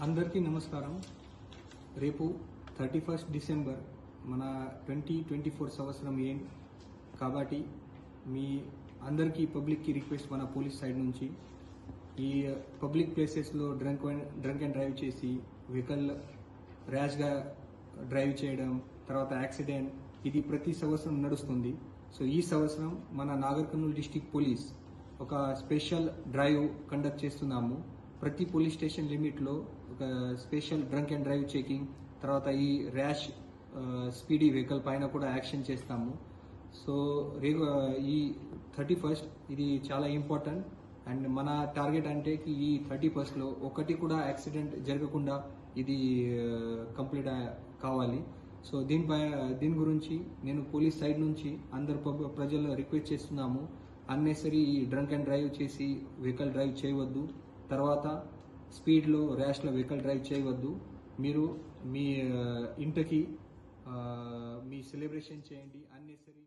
అందరికీ నమస్కారం. రేపు థర్టీ ఫస్ట్ డిసెంబర్ మన ట్వంటీ ట్వంటీ ఫోర్ సంవత్సరం ఏం? కాబట్టి మీ అందరికీ పబ్లిక్కి రిక్వెస్ట్ మన పోలీస్ సైడ్ నుంచి. ఈ పబ్లిక్ ప్లేసెస్లో డ్రంక్ డ్రంక్ అండ్ డ్రైవ్ చేసి వెహికల్ ర్యాష్గా డ్రైవ్ చేయడం తర్వాత యాక్సిడెంట్ ఇది ప్రతి సంవత్సరం నడుస్తుంది. సో ఈ సంవత్సరం మన నాగర్ కర్నూలు డిస్టిక్ పోలీస్ ఒక స్పెషల్ డ్రైవ్ కండక్ట్ చేస్తున్నాము. ప్రతి పోలీస్ స్టేషన్ లిమిట్లో ఒక special drunk and drive checking తర్వాత ఈ ర్యాష్ స్పీడీ వెహికల్ పైన కూడా యాక్షన్ చేస్తాము. సో రేపు ఈ థర్టీ ఫస్ట్ ఇది చాలా ఇంపార్టెంట్. అండ్ మన టార్గెట్ అంటే ఈ థర్టీ ఫస్ట్లో ఒకటి కూడా యాక్సిడెంట్ జరగకుండా ఇది కంప్లీట్ కావాలి. సో దీనిపై దీని గురించి నేను పోలీస్ సైడ్ నుంచి అందరు పబ్- ప్రజలు రిక్వెస్ట్ చేస్తున్నాము. అన్నెసరీ డ్రంక్ అండ్ డ్రైవ్ చేసి వెహికల్ డ్రైవ్ చేయవద్దు. తర్వాత స్పీడ్లో ర్యాష్లో వెహికల్ డ్రైవ్ చేయవద్దు. మీరు మీ ఇంటికి మీ సెలబ్రేషన్ చేయండి. అన్నెసరీ